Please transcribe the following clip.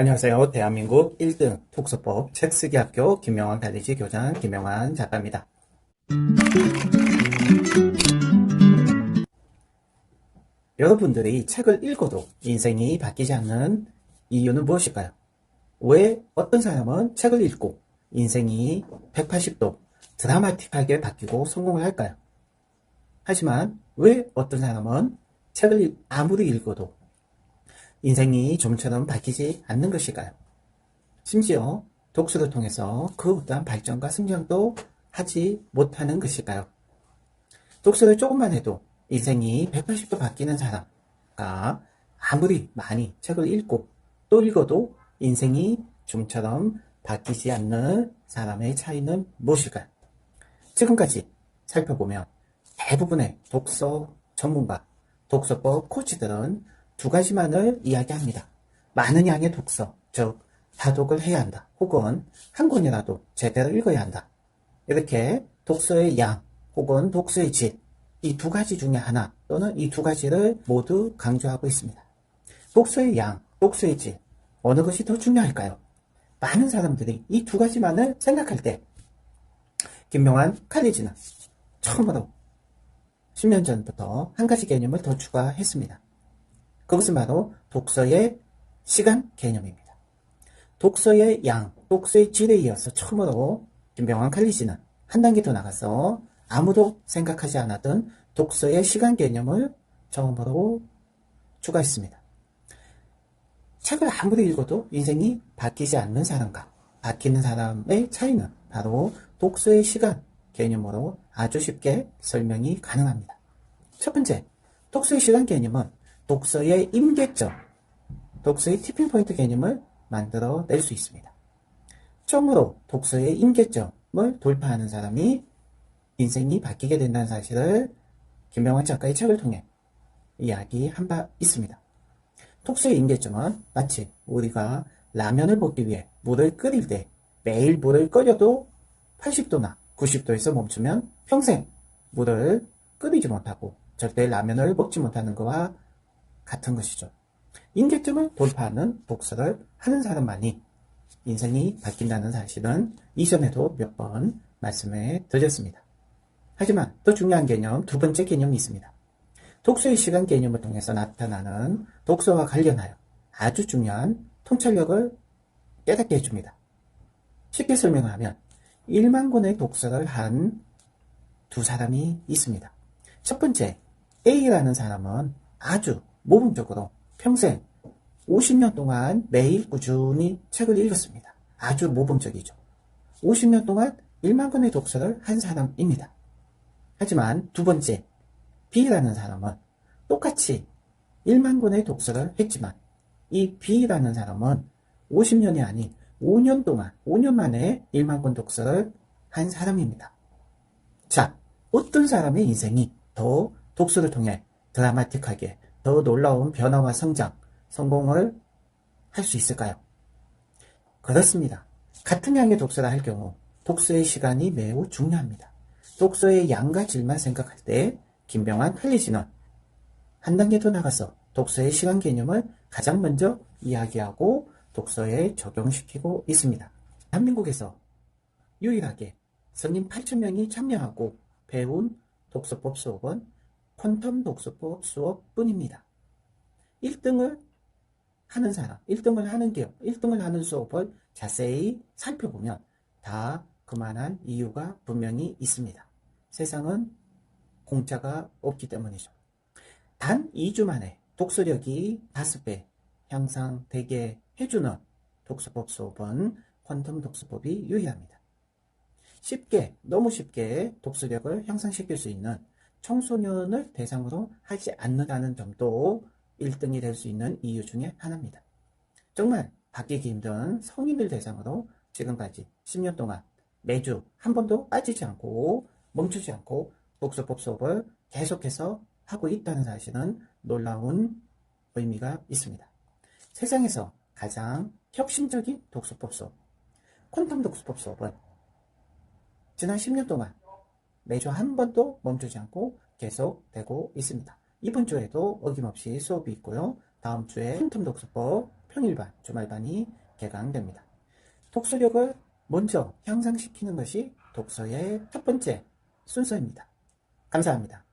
안녕하세요. 대한민국 1등 독서법 책쓰기 학교 김명환 갈리지 교장 김명환 작가입니다. 여러분들이 책을 읽어도 인생이 바뀌지 않는 이유는 무엇일까요? 왜 어떤 사람은 책을 읽고 인생이 180도 드라마틱하게 바뀌고 성공을 할까요? 하지만 왜 어떤 사람은 책을 아무리 읽어도 인생이 좀처럼 바뀌지 않는 것일까요? 심지어 독서를 통해서 그 어떠한 발전과 성장도 하지 못하는 것일까요? 독서를 조금만 해도 인생이 180도 바뀌는 사람과 아무리 많이 책을 읽고 또 읽어도 인생이 좀처럼 바뀌지 않는 사람의 차이는 무엇일까요? 지금까지 살펴보면 대부분의 독서 전문가, 독서법 코치들은 두 가지만을 이야기합니다. 많은 양의 독서, 즉 다독을 해야 한다. 혹은 한 권이라도 제대로 읽어야 한다. 이렇게 독서의 양 혹은 독서의 질, 이 두 가지 중에 하나 또는 이 두 가지를 모두 강조하고 있습니다. 독서의 양, 독서의 질, 어느 것이 더 중요할까요? 많은 사람들이 이 두 가지만을 생각할 때 김명환 칼리지는 처음으로 10년 전부터 한 가지 개념을 더 추가했습니다. 그것은 바로 독서의 시간 개념입니다. 독서의 양, 독서의 질에 이어서 처음으로 김병환 칼리지는 한 단계 더 나가서 아무도 생각하지 않았던 독서의 시간 개념을 처음으로 추가했습니다. 책을 아무리 읽어도 인생이 바뀌지 않는 사람과 바뀌는 사람의 차이는 바로 독서의 시간 개념으로 아주 쉽게 설명이 가능합니다. 첫 번째, 독서의 시간 개념은 독서의 임계점, 독서의 티핑 포인트 개념을 만들어 낼 수 있습니다. 처음으로 독서의 임계점을 돌파하는 사람이 인생이 바뀌게 된다는 사실을 김병환 작가의 책을 통해 이야기한 바 있습니다. 독서의 임계점은 마치 우리가 라면을 먹기 위해 물을 끓일 때 매일 물을 끓여도 80도나 90도에서 멈추면 평생 물을 끓이지 못하고 절대 라면을 먹지 못하는 것과 같은 것이죠. 임계점을 돌파하는 독서를 하는 사람만이 인생이 바뀐다는 사실은 이전에도 몇 번 말씀해 드렸습니다. 하지만 더 중요한 개념, 두 번째 개념이 있습니다. 독서의 시간 개념을 통해서 나타나는 독서와 관련하여 아주 중요한 통찰력을 깨닫게 해줍니다. 쉽게 설명하면 1만 권의 독서를 한 두 사람이 있습니다. 첫 번째, A라는 사람은 아주 모범적으로 평생 50년 동안 매일 꾸준히 책을 읽었습니다. 아주 모범적이죠. 50년 동안 1만 권의 독서를 한 사람입니다. 하지만 두 번째, B라는 사람은 똑같이 1만 권의 독서를 했지만 이 B라는 사람은 50년이 아닌 5년 동안, 5년 만에 1만 권 독서를 한 사람입니다. 자, 어떤 사람의 인생이 더 독서를 통해 드라마틱하게 더 놀라운 변화와 성장, 성공을 할 수 있을까요? 그렇습니다. 같은 양의 독서를 할 경우 독서의 시간이 매우 중요합니다. 독서의 양과 질만 생각할 때 김병환 칼리지는 한 단계 더 나가서 독서의 시간 개념을 가장 먼저 이야기하고 독서에 적용시키고 있습니다. 대한민국에서 유일하게 성인 8천명이 참여하고 배운 독서법 수업은 퀀텀 독서법 수업뿐입니다. 1등을 하는 사람, 1등을 하는 기업, 1등을 하는 수업을 자세히 살펴보면 다 그만한 이유가 분명히 있습니다. 세상은 공짜가 없기 때문이죠. 단 2주 만에 독서력이 5배 향상되게 해주는 독서법 수업은 퀀텀 독서법이 유의합니다. 쉽게, 너무 쉽게 독서력을 향상시킬 수 있는 청소년을 대상으로 하지 않는다는 점도 1등이 될 수 있는 이유 중에 하나입니다. 정말 바뀌기 힘든 성인을 대상으로 지금까지 10년 동안 매주 한 번도 빠지지 않고 멈추지 않고 독서법 수업을 계속해서 하고 있다는 사실은 놀라운 의미가 있습니다. 세상에서 가장 혁신적인 독서법 수업, 퀀텀 독서법 수업은 지난 10년 동안 매주 한 번도 멈추지 않고 계속되고 있습니다. 이번 주에도 어김없이 수업이 있고요. 다음 주에 틈틈 독서법 평일반, 주말반이 개강됩니다. 독서력을 먼저 향상시키는 것이 독서의 첫 번째 순서입니다. 감사합니다.